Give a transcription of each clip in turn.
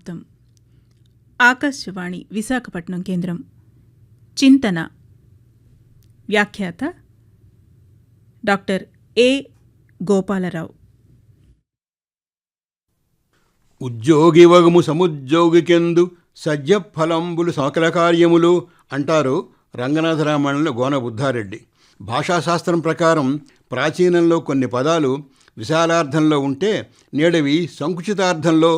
సమాప్తం. ఆకాశవాణి విశాఖపట్నం కేంద్రం. చింతన. వ్యాఖ్యాత డాక్టర్ ఏ గోపాలరావు. ఉద్యోగి వగము సముద్యోగికెందు సజ్జ ఫలంబులు సకల కార్యములు అంటారు రంగనాథరామాయణంలో గోన బుద్ధారెడ్డి భాషాశాస్త్రం ప్రకారం ప్రాచీనంలో కొన్ని పదాలు విశాలార్థంలో ఉంటే నేడవి సంకుచితార్థంలో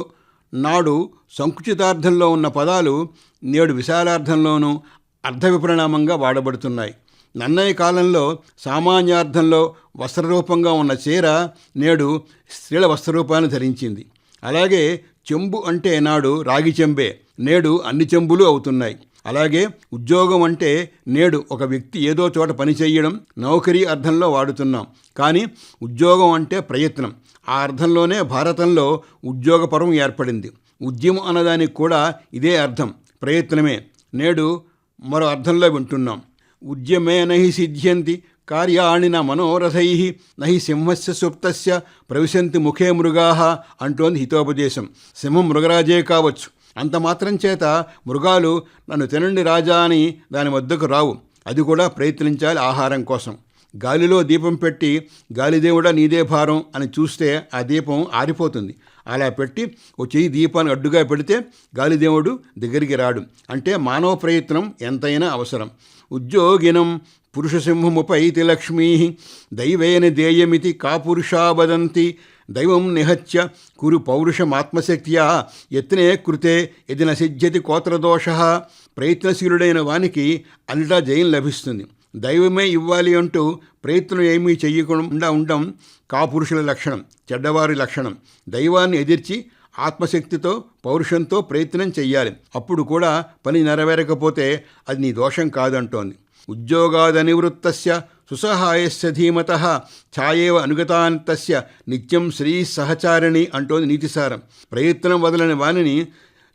నాడు సంకుచితార్థంలో ఉన్న పదాలు నేడు విశాలార్థంలోనూ అర్థ విపరిణామంగా వాడబడుతున్నాయి. నన్నయ్య కాలంలో సామాన్యార్థంలో వస్త్రరూపంగా ఉన్న చీర నేడు స్త్రీల వస్త్రరూపాన్ని ధరించింది. అలాగే చెంబు అంటే నాడు రాగి చెంబే నేడు అన్ని చెంబులు అవుతున్నాయి. అలాగే ఉద్యోగం అంటే నేడు ఒక వ్యక్తి ఏదో చోట పని చేయడం నౌకరీ అర్థంలో వాడుతున్నాం. కానీ ఉద్యోగం అంటే ప్రయత్నం. ఆ అర్థంలోనే భారతంలో ఉద్యోగపరం ఏర్పడింది. ఉద్యమం అన్నదానికి కూడా ఇదే అర్థం. ప్రయత్నమే. నేడు మరో అర్థంలో వింటున్నాం. ఉద్యమే నహి సిద్ధ్యంతి కార్యాణి న మనోరథై నహి సింహస్య సుప్తస్య ప్రవిశంతి ముఖే మృగా అంటోంది హితోపదేశం. సింహం మృగరాజే కావచ్చు. అంత మాత్రం చేత మృగాలు నన్ను తినండి రాజా అని దాని వద్దకు రావు. అది కూడా ప్రయత్నించాలి ఆహారం కోసం. గాలిలో దీపం పెట్టి గాలిదేవుడా నీదే భారం అని చూస్తే ఆ దీపం ఆరిపోతుంది. అలా పెట్టి ఓ చెయ్యి దీపాన్ని అడ్డుగా పెడితే గాలిదేవుడు దగ్గరికి రాడు. అంటే మానవ ప్రయత్నం ఎంతైనా అవసరం. ఉద్యోగినం పురుషసింహముపైతి లక్ష్మీ దైవేన దేయమితి కాపురుషావదంతి వదంతి దైవం నిహత్య కురు పౌరుషమాత్మశక్త్యా యత్నే కృతే యది నసిద్ధ్యతి కోత్రదోష ప్రయత్నశీలుడైన వానికి అన్నిటా జయం లభిస్తుంది. దైవమే ఇవ్వాలి అంటూ ప్రయత్నం ఏమీ చెయ్యకుండా ఉండడం కాపురుషుల లక్షణం చెడ్డవారి లక్షణం. దైవాన్ని ఎదిర్చి ఆత్మశక్తితో పౌరుషంతో ప్రయత్నం చెయ్యాలి. అప్పుడు కూడా పని నెరవేరకపోతే అది నీ దోషం కాదంటోంది. ఉద్యోగాదనివృత్తస్య సుసహాయస్య ధీమత ఛాయేవ అనుగతాంతస్య నిత్యం శ్రీ సహచారిణి అంటోంది నీతిసారం. ప్రయత్నం వదలని వానిని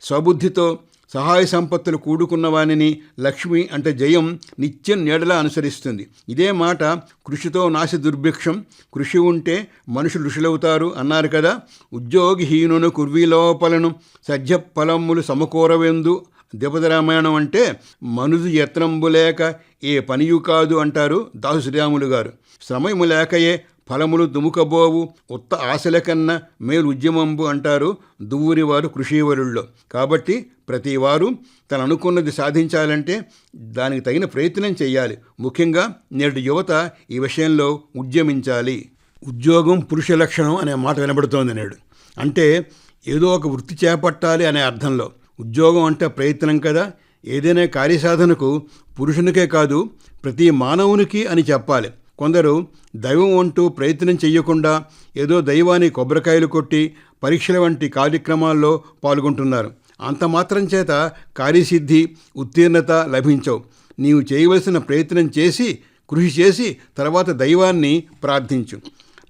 స్వబుద్ధితో సహాయ సంపత్తులు కూడుకున్న వానిని లక్ష్మి అంటే జయం నిత్యం నీడలా అనుసరిస్తుంది. ఇదే మాట కృషితో నాశ దుర్భిక్షం కృషి ఉంటే మనుషులు ఋషులవుతారు అన్నారు కదా. ఉద్యోగిహీనును కుర్వీలోపలను సజ్జ ఫలములు సమకూరవెందు ద్విపద రామాయణం అంటే మనుజు యత్నంబు లేక ఏ పనియు కాదు అంటారు దాసు శ్రీరాములు గారు. శ్రమయము లేకయే ఫలములు దుముకబోవు ఉత్త ఆశల కన్నా మేలుద్యమంబు అంటారు దువ్వురివారు కృషివరుల్లో. కాబట్టి ప్రతివారు తను అనుకున్నది సాధించాలంటే దానికి తగిన ప్రయత్నం చేయాలి ముఖ్యంగా నేటి యువత ఈ విషయంలో ఉద్యమించాలి. ఉద్యోగం పురుష లక్షణం అనే మాట వినబడుతోంది నేడు. అంటే ఏదో ఒక వృత్తి చేపట్టాలి అనే అర్థంలో. ఉద్యోగం అంటే ప్రయత్నం కదా. ఏదైనా కార్యసాధనకు పురుషునికే కాదు ప్రతి మానవునికి అని చెప్పాలి. కొందరు దైవం అంటూ ప్రయత్నం చేయకుండా ఏదో దైవాన్ని కొబ్బరికాయలు కొట్టి పరీక్షల వంటి కార్యక్రమాల్లో పాల్గొంటున్నారు. అంత మాత్రం చేత కార్యసిద్ధి ఉత్తీర్ణత లభించవు. నీవు చేయవలసిన ప్రయత్నం చేసి కృషి చేసి తర్వాత దైవాన్ని ప్రార్థించు.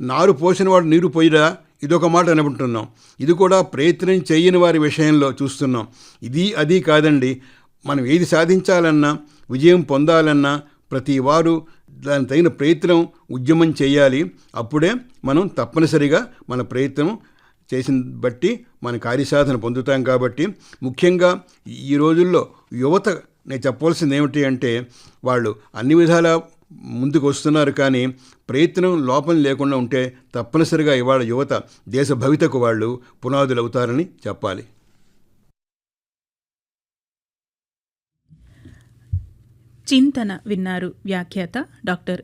నారు పోసినవాడు నీరు పోయిరా? ఇదొక మాట అనుకుంటున్నాం. ఇది కూడా ప్రయత్నం చేయని వారి విషయంలో చూస్తున్నాం. ఇది అది కాదండి. మనం ఏది సాధించాలన్నా విజయం పొందాలన్నా ప్రతి వారు దాని తగిన ప్రయత్నం ఉద్యమం చేయాలి. అప్పుడే మనం తప్పనిసరిగా మన ప్రయత్నం చేసిన బట్టి మన కార్యసాధన పొందుతాం కాబట్టి. ముఖ్యంగా ఈ రోజుల్లో యువత నేను చెప్పవలసింది ఏమిటి అంటే వాళ్ళు అన్ని విధాలా ముందుకు వస్తున్నారు కానీ ప్రయత్నం లోపం లేకుండా ఉంటే తప్పనిసరిగా ఇవాళ యువత దేశ భవితకు వాళ్ళు పునాదులు అవుతారని చెప్పాలి. చింతన విన్నారు వ్యాఖ్యాత డాక్టర్